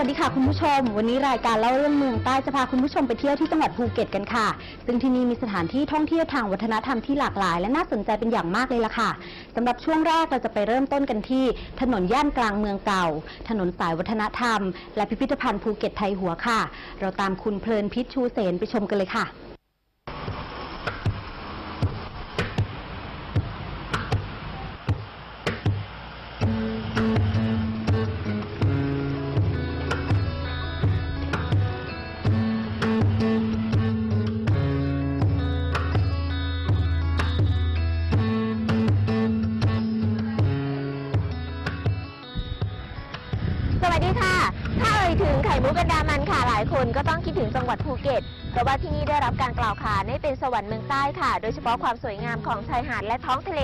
วัสดีค่ะคุณผู้ชม วันนี้รายการเล่าเรื่องเมืองใต้จะพาคุณผู้ชมไปเที่ยวที่จังหวัดภูเก็ตกันค่ะ ซึ่งที่นี่มีสถานที่ท่องเที่ยวทางวัฒนธรรมที่หลากหลาย และน่าสนใจเป็นอย่างมากเลยล่ะค่ะสำหรับช่วงแรกเราจะไปเริ่มต้นกันที่ ถนนย่านกลางเมืองเก่า ถนนสายวัฒนธรรม และพิพิธภัณฑ์ภูเก็ตไทยหัวค่ะ เราตามคุณเพลินพิษชูเสนไปชมกันเลยค่ะ วัสดีค่ะ ถ้าเอ่ยถึงไข่มุกอันดามันค่ะ หลายคนก็ต้องคิดถึงจังหวัดภูเก็ต เพราะว่าที่นี่ได้รับการกล่าวขานให้เป็นสวรรค์เมืองใต้ค่ะ โดยเฉพาะความสวยงามของชายหาดและท้องทะเล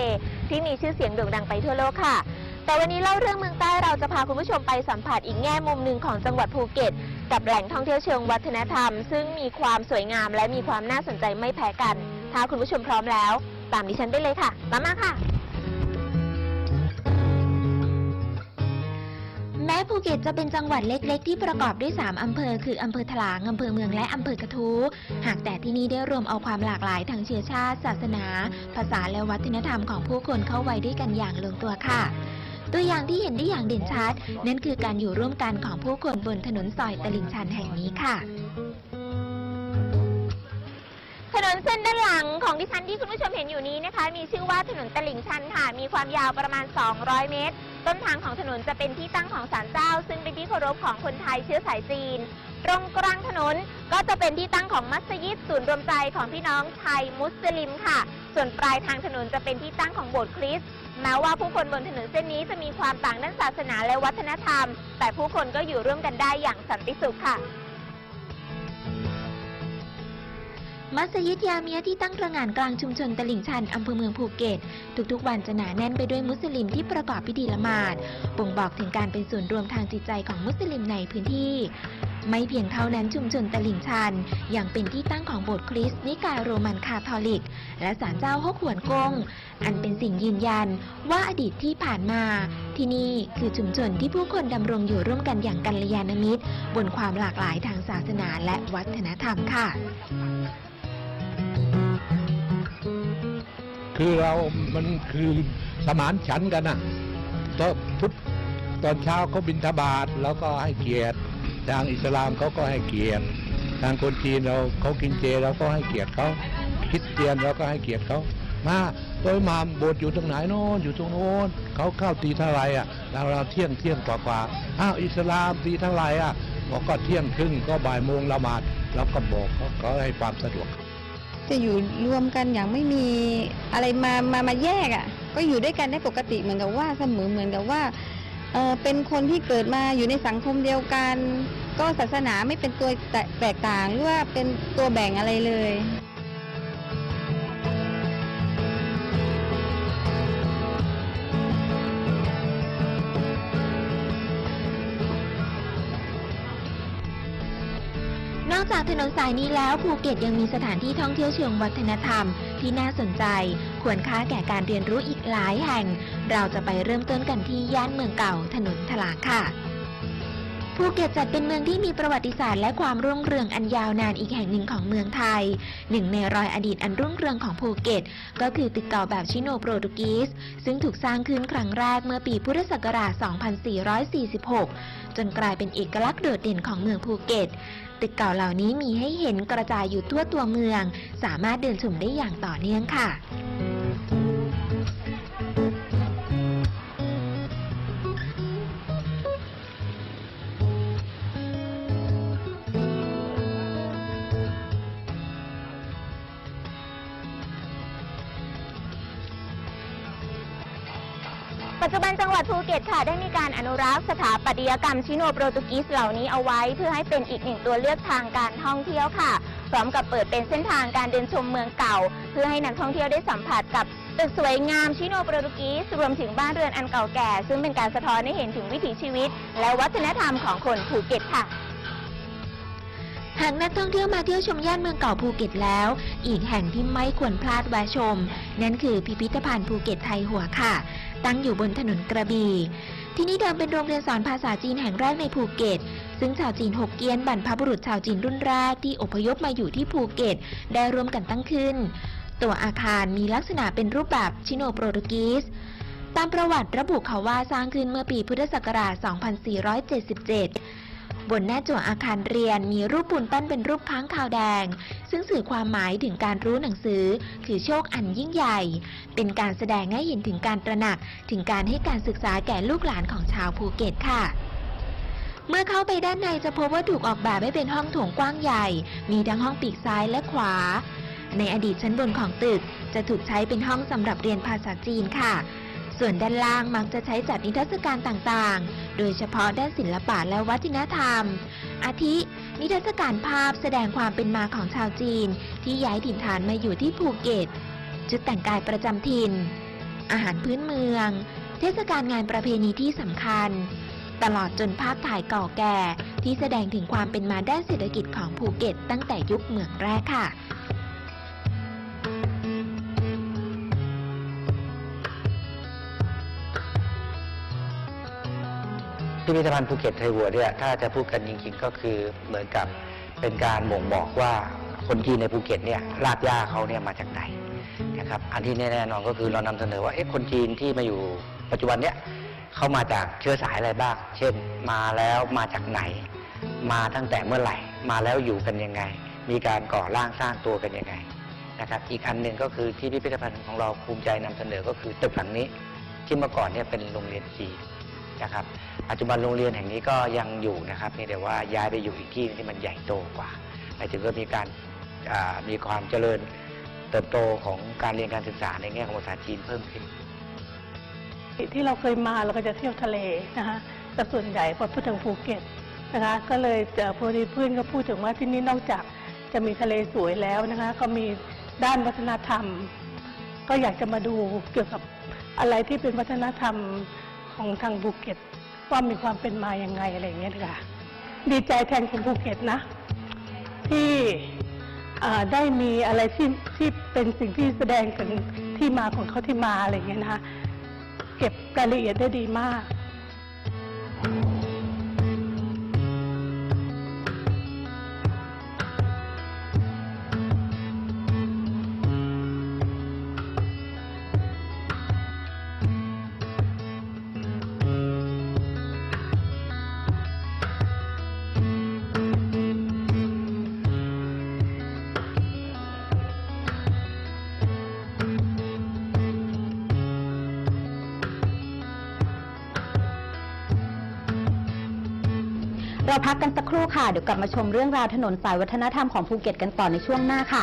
ที่มีชื่อเสียงโด่งดังไปทั่วโลกค่ะ แต่วันนี้เล่าเรื่องเมืองใต้เราจะพาคุณผู้ชมไปสัมผัสอีกแง่มุมหนึ่งของจังหวัดภูเก็ต กับแหล่งท่องเที่ยวเชิงวัฒนธรรม ซึ่งมีความสวยงามและมีความน่าสนใจไม่แพ้กัน ถ้าคุณผู้ชมพร้อมแล้ว ตามดิฉันได้เลยค่ะ ตามมาค่ะ เก็ตจะเป็นจังหวัดเล็กๆ ที่ประกอบด้วย 3 อำเภอ คืออำเภอถลาง อำเภอเมือง และอำเภอกระทู้ หากแต่ที่นี่ได้รวมเอาความหลากหลายทางเชื้อชาติ ศาสนา ภาษา และวัฒนธรรมของผู้คนเข้าไว้ด้วยกันอย่างลงตัวค่ะตัวอย่างที่เห็นได้อย่างเด่นชัดนั่นคือการอยู่ร่วมกันของผู้คนบนถนนซอยตลิ่งชันแห่งนี้ค่ะ ถนนเส้นด้านหลังของดิฉันที่คุณผู้ชมเห็นอยู่นี้นะคะ มีชื่อว่าถนนตลิ่งชันค่ะ มีความยาวประมาณ 200 เมตร ต้นทางของถนนจะเป็นที่ตั้งของศาลเจ้า ซึ่งเป็นที่เคารพของคนไทยเชื้อสายจีน ตรงกลางถนนก็จะเป็นที่ตั้งของมัสยิดศูนย์รวมใจของพี่น้องไทยมุสลิมค่ะ ส่วนปลายทางถนนจะเป็นที่ตั้งของโบสถ์คริสต์แม้ว่าผู้คนบนถนนเส้นนี้จะมีความต่างด้านศาสนาและวัฒนธรรม แต่ผู้คนก็อยู่ร่วมกันได้อย่างสันติสุขค่ะ มัสยิดยาเมียที่ตั้งระงานกลางชุมชนตลิ่งชันอำเภอเมืองภูเก็ต ทุกๆ วันจะหนาแน่นไปด้วยมุสลิมที่ประกอบพิธีละหมาดบ่งบอกถึงการเป็นส่วนรวมทางจิตใจของมุสลิมในพื้นที่ ไม่เพียงเท่านั้นชุมชนตลิ่งชันยังเป็นที่ตั้งของโบสถ์คริสต์นิกายโรมันคาทอลิก และศาลเจ้าฮกหวนกง อันเป็นสิ่งยืนยันว่าอดีตที่ผ่านมา ที่นี่คือชุมชนที่ผู้คนดำรงอยู่ร่วมกันอย่างกัลยาณมิตร บนความหลากหลายทางศาสนาและวัฒนธรรมค่ะ คือเรามันคือสมานฉันกันนะตอนทุกตอนเช้าเขาบินทบาทแล้วก็ให้เกียรติ ทางอิสลามเขาก็ให้เกียรติ ทางคนจีนเราเขากินเจเราก็ให้เกียรติเขาคริสเตียนเราก็ให้เกียรติเขามาโดยมาโบสถ์อยู่ตรงไหนโน้นอยู่ตรงโน้นเขาเข้าตีเท่าไรอะเราเราเที่ยงเที่ยงกว่ากว่าอ้าวอิสลามตีเท่าไรอะบอกก็เที่ยงครึ่งก็บ่ายโมงละหมาดเราก็บอกเขาให้ความสะดวก จะอยู่รวมกันอย่างไม่มีอะไรมามามาแยกอะ่ะ ก็อยู่ด้วยกันได้ปกติเหมือนกับว่าเสมอเหมือนกับว่าเออเป็นคนที่เกิดมาอยู่ในสังคมเดียวกัน ก็ศาสนาไม่เป็นตัวแตแตกต่างหรือว่าเป็นตัวแบ่งอะไรเลย นอกจากถนนสายนี้แล้วภูเก็ตยังมีสถานที่ท่องเที่ยวเชิงวัฒนธรรม ที่น่าสนใจ ควรค่าแก่การเรียนรู้อีกหลายแห่ง เราจะไปเริ่มต้นกันที่ย่านเมืองเก่าถนนทลาค่ะ ภูเก็ตจัดเป็นเมืองที่มีประวัติศาสตร์และความรุ่งเรืองอันยาวนานอีกแห่งหนึ่งของเมืองไทย หนึ่งในรอยอดีตอันรุ่งเรืองของภูเก็ต ก็คือตึกเก่าแบบชิโนโปรตุกีสซึ่งถูกสร้างขึ้นครั้งแรกเมื่อปีพุทธศักราช 2446 จนกลายเป็นเอกลักษณ์โดดเด่นของเมืองภูเก็ต ตึกเก่าเหล่านี้มีให้เห็นกระจายอยู่ทั่วตัวเมือง สามารถเดินชมได้อย่างต่อเนื่องค่ะ ปัจจุบันจังหวัดภูเก็ตค่ะ ได้มีการอนุรักษ์สถาปัตยกรรมชิโนโปรตุกีสเหล่านี้เอาไว้ เพื่อให้เป็นอีกหนึ่งตัวเลือกทางการท่องเที่ยวค่ะ พร้อมกับเปิดเป็นเส้นทางการเดินชมเมืองเก่า เพื่อให้นักท่องเที่ยวได้สัมผัสกับตึกสวยงามชิโนโปรตุกีสรวมถึงบ้านเรือนอันเก่าแก่ ซึ่งเป็นการสะท้อนให้เห็นถึงวิถีชีวิต และวัฒนธรรมของคนภูเก็ตค่ะหากนักท่องเที่ยวมาเที่ยวชมย่านเมืองเก่าภูเก็ตแล้ว อีกแห่งที่ไม่ควรพลาดแวะชม นั่นคือพิพิธภัณฑ์ภูเก็ตไทยหัวค่ะ ตั้งอยู่บนถนนกระบี่ ที่นี่เดิมเป็นโรงเรียนสอนภาษาจีนแห่งแรกในภูเก็ต ซึ่งชาวจีนหกเกี้ยนบรรพบุรุษชาวจีนรุ่นแรกที่อพยพมาอยู่ที่ภูเก็ต ได้ร่วมกันตั้งขึ้น ตัวอาคารมีลักษณะเป็นรูปแบบชิโนโปรตุกีสตามประวัติระบุเขาว่าสร้างขึ้นเมื่อปีพุทธศักราช 2477 บนหน้าจั่วอาคารเรียนมีรูปปูนปั้นเป็นรูปค้างคาวแดง ซึ่งสื่อความหมายถึงการรู้หนังสือคือโชคอันยิ่งใหญ่ เป็นการแสดงให้เห็นถึงการตระหนัก ถึงการให้การศึกษาแก่ลูกหลานของชาวภูเก็ตค่ะเมื่อเข้าไปด้านในจะพบว่าถูกออกแบบให้เป็นห้องโถงกว้างใหญ่ มีทั้งห้องปีกซ้ายและขวา ในอดีตชั้นบนของตึกจะถูกใช้เป็นห้องสำหรับเรียนภาษาจีนค่ะ ส่วนด้านล่างมักจะใช้จัดนิทรรศการต่างๆ โดยเฉพาะด้านศิลปะและวัฒนธรรม อาทิ นิทรรศการภาพแสดงความเป็นมาของชาวจีน ที่ย้ายถิ่นฐานมาอยู่ที่ภูเก็ตชุดแต่งกายประจำถิ่น อาหารพื้นเมือง เทศกาลงานประเพณีที่สำคัญ ตลอดจนภาพถ่ายเก่าแก่ ที่แสดงถึงความเป็นมาด้านเศรษฐกิจของภูเก็ต ตั้งแต่ยุคเหมืองแรกค่ะ พิพิธภัณฑ์ภูเก็ตไทยหัวเนี่ยถ้าจะพูดกันจริงๆก็คือเหมือนกับเป็นการบ่งบอกว่าคนจีนในภูเก็ตเนี่ยรากหญ้าเขาเนี่ยมาจากไหนนะครับอันที่แน่ๆนอนก็คือเรานำเสนอว่าเอ๊ะคนจีนที่มาอยู่ปัจจุบันเนี่ยเขามาจากเชื้อสายอะไรบ้าง เช่นมาแล้วมาจากไหน มาตั้งแต่เมื่อไหร่ มาแล้วอยู่กันยังไง มีการก่อร่างสร้างตัวกันยังไงนะครับอีกอันหนึ่งก็คือที่พิพิธภัณฑ์ของเราภูมิใจนำเสนอก็คือตึกหลังนี้ ที่เมื่อก่อนเนี่ยเป็นโรงเรียนจีนนะครับ ปัจจุบันโรงเรียนแห่งนี้ก็ยังอยู่นะครับเพียงแต่ว่าย้ายไปอยู่อีกที่ที่มันใหญ่โตกว่าหมายถึงว่ามีการมีความเจริญเติบโตของการเรียนการศึกษาในแง่ของภาษาจีนเพิ่มขึ้น ที่เราเคยมาเราก็จะเที่ยวทะเลนะคะแต่ส่วนใหญ่พอพูดถึงภูเก็ตนะคะก็เลยเจอพอดีเพื่อนก็พูดถึงว่าที่นี่นอกจากจะมีทะเลสวยแล้วนะคะก็มีด้านวัฒนธรรม ก็อยากจะมาดูเกี่ยวกับอะไรที่เป็นวัฒนธรรมของทางภูเก็ต ว่ามีความเป็นมาอย่างไงอะไรอย่างเงี้ยค่ะ ดีใจแทนคนภูเก็ตนะ ที่ได้มีอะไรที่ที่เป็นสิ่งที่แสดงถึงที่มาของเขาที่มาอะไรอย่างเงี้ยนะคะเก็บรายละเอียดได้ดีมาก เราพักกันสักครู่ค่ะ เดี๋ยวกลับมาชมเรื่องราวถนนสายวัฒนธรรมของภูเก็ตกันต่อในช่วงหน้าค่ะ